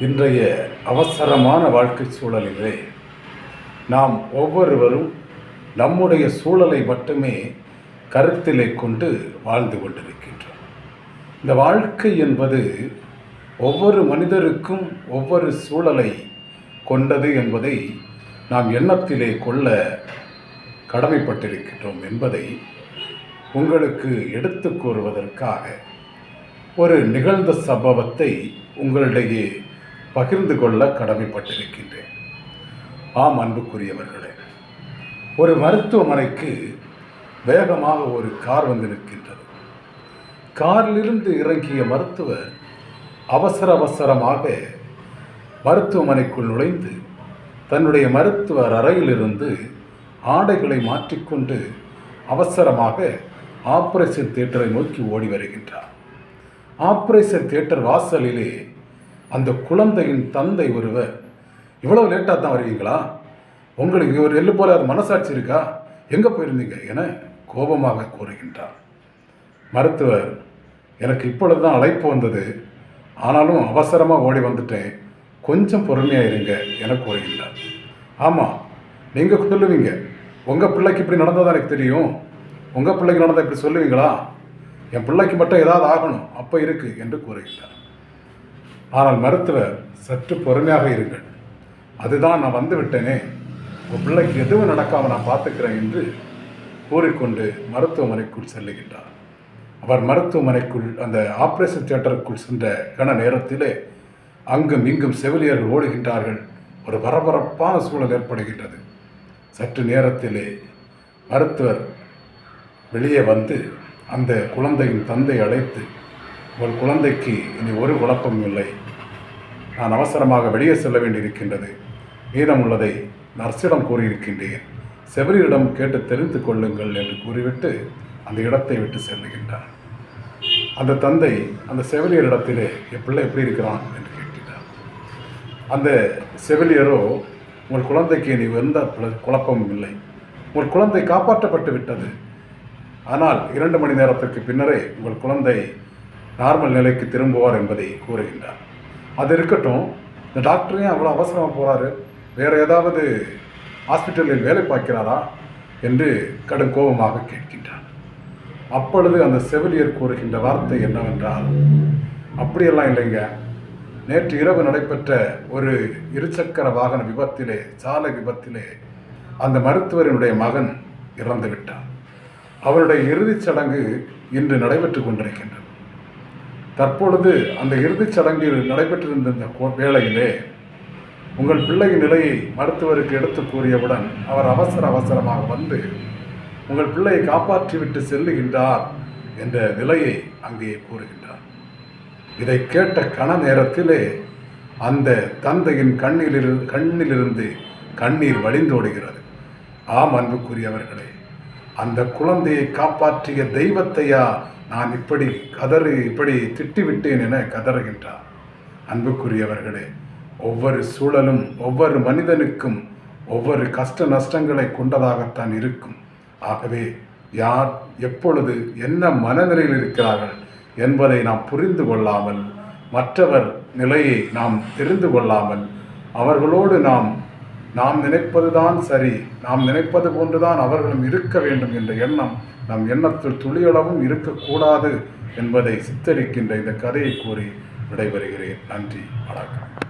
இன்றைய அவசரமான வாழ்க்கை சூழலிலே நாம் ஒவ்வொருவரும் நம்முடைய சூழலை மட்டுமே கருத்திலே கொண்டு வாழ்ந்து கொண்டிருக்கின்றோம். இந்த வாழ்க்கை என்பது ஒவ்வொரு மனிதருக்கும் ஒவ்வொரு சூழலை கொண்டது என்பதை நாம் எண்ணத்திலே கொள்ள கடமைப்பட்டிருக்கின்றோம் என்பதை உங்களுக்கு எடுத்து கூறுவதற்காக ஒரு நிகழ்ந்த சம்பவத்தை உங்களிடையே பகிர்ந்து கொள்ள கடமைப்பட்டிருக்கின்றேன். ஆம் அன்புக்குரியவர்களே ஒரு மருத்துவமனைக்கு வேகமாக ஒரு கார் வந்து நிற்கின்றது. காரிலிருந்து இறங்கிய மருத்துவர் அவசர அவசரமாக மருத்துவமனைக்குள் நுழைந்து தன்னுடைய மருத்துவர் அறையிலிருந்து ஆடைகளை மாற்றிக்கொண்டு அவசரமாக ஆப்ரேஷன் தியேட்டரை நோக்கி ஓடி வருகின்றார். ஆப்ரேஷன் தியேட்டர் வாசலிலே அந்த குழந்தையின் தந்தை ஒருவர். இவ்வளவு லேட்டாக தான் வருவீங்களா? உங்களுக்கு ஒரு எள்ளு போல மனசாட்சி இருக்கா? எங்கே போயிருந்தீங்க என கோபமாக கூறுகின்றார். மருத்துவர் எனக்கு இப்பொழுது தான் அழைப்பு வந்தது. ஆனாலும் அவசரமாக ஓடி வந்துட்டேன். கொஞ்சம் பொறுமையாக இருங்க என கூறுகின்றார். ஆமாம் நீங்கள் சொல்லுவீங்க. உங்கள் பிள்ளைக்கு இப்படி நடந்ததா எனக்கு தெரியும். உங்கள் பிள்ளைக்கு நடந்தால் இப்படி சொல்லுவீங்களா? என் பிள்ளைக்கு மட்டும் ஏதாவது ஆகணும். அப்போ இருக்குது என்று கூறுகின்றார். ஆனால் மருத்துவர் சற்று பொறுமையாக இருங்கள் அதுதான் நான் வந்து விட்டேனே. உங்கள் பிள்ளைக்கு எதுவும் நடக்காமல் நான் பார்த்துக்கிறேன் என்று கூறிக்கொண்டு மருத்துவமனைக்குள் செல்லுகின்றார். அவர் மருத்துவமனைக்குள் அந்த ஆப்ரேஷன் தியேட்டருக்குள் சென்ற கன நேரத்திலே அங்கும் இங்கும் செவிலியர்கள் ஓடுகின்றார்கள். ஒரு பரபரப்பான சூழல் ஏற்படுகின்றது. சற்று நேரத்திலே மருத்துவர் வெளியே வந்து அந்த குழந்தையின் தந்தை அழைத்து உங்கள் குழந்தைக்கு இனி ஒரு குழப்பமும் இல்லை. நான் அவசரமாக வெளியே செல்ல வேண்டியிருக்கின்றது. மீதமுள்ளதை நர்ஸிடம் கூறியிருக்கின்றேன். செவிலியரிடம் கேட்டு தெரிந்து கொள்ளுங்கள் என்று கூறிவிட்டு அந்த இடத்தை விட்டு செல்லுகின்றார் அந்த தந்தை அந்த செவிலியரிடத்திலே என் பிள்ளை எப்படி இருக்கிறான்? என்று கேட்கிறார் அந்த செவிலியரோ உங்கள் குழந்தைக்கு இனி எந்த குழ- குழப்பமும் இல்லை. உங்கள் குழந்தை காப்பாற்றப்பட்டு விட்டது. ஆனால் இரண்டு மணி நேரத்திற்கு பின்னரே உங்கள் குழந்தை நார்மல் நிலைக்கு திரும்புவார் என்பதை கூறுகின்றார். அது இருக்கட்டும் இந்த டாக்டர் ஏன் அவ்வளோ அவசரமாக போகிறாரு வேறு ஏதாவது ஹாஸ்பிட்டலில் வேலை பார்க்கிறாரா என்று கடும் கோபமாக கேட்கின்றார். அப்பொழுது அந்த செவிலியர் கூறுகின்ற வார்த்தை என்னவென்றால் அப்படியெல்லாம் இல்லைங்க. நேற்று இரவு நடைபெற்ற ஒரு இருசக்கர வாகன விபத்திலே சாலை விபத்திலே அந்த மருத்துவரினுடைய மகன் இறந்துவிட்டார் அவருடைய இறுதிச் சடங்கு இன்று நடைபெற்று கொண்டிருக்கின்றது. தற்பொழுது அந்த இறுதிச் சடங்கில் நடைபெற்றிருந்த இந்த கோ- வேளையிலே உங்கள் பிள்ளையின் நிலையை மருத்துவருக்கு எடுத்து கூறியவுடன் அவர் அவசர அவசரமாக வந்து உங்கள் பிள்ளையை காப்பாற்றிவிட்டு செல்லுகின்றார் என்ற நிலையை அங்கே கூறுகின்றார். இதை கேட்ட கண நேரத்திலே அந்த தந்தையின் கண்ணிலிரு கண்ணிலிருந்து கண்ணீர் வழிந்தோடுகிறது. ஆம் அன்புக்குரியவர்களே அந்த குழந்தையை காப்பாற்றிய தெய்வத்தையா நான் இப்படி கதறி இப்படி திட்டிவிட்டேன் என கதறுகின்றார். அன்புக்குரியவர்களே ஒவ்வொரு சூழலும் ஒவ்வொரு மனிதனுக்கும் ஒவ்வொரு கஷ்ட நஷ்டங்களை கொண்டதாகத்தான் இருக்கும். ஆகவே யார் எப்பொழுது என்ன மனநிலையில் இருக்கிறார்கள் என்பதை நாம் புரிந்து கொள்ளாமல் மற்றவர் நிலையை நாம் தெரிந்து கொள்ளாமல் அவர்களோடு நாம் நாம் நினைப்பதுதான் சரி நாம் நினைப்பது போன்றுதான் அவர்களும் இருக்க வேண்டும் என்ற எண்ணம் நம் எண்ணத்தில் துளியளவும் இருக்கக்கூடாது என்பதை சித்தரிக்கின்ற இந்த கதையை கூறி விடைபெறுகிறேன். நன்றி வணக்கம்.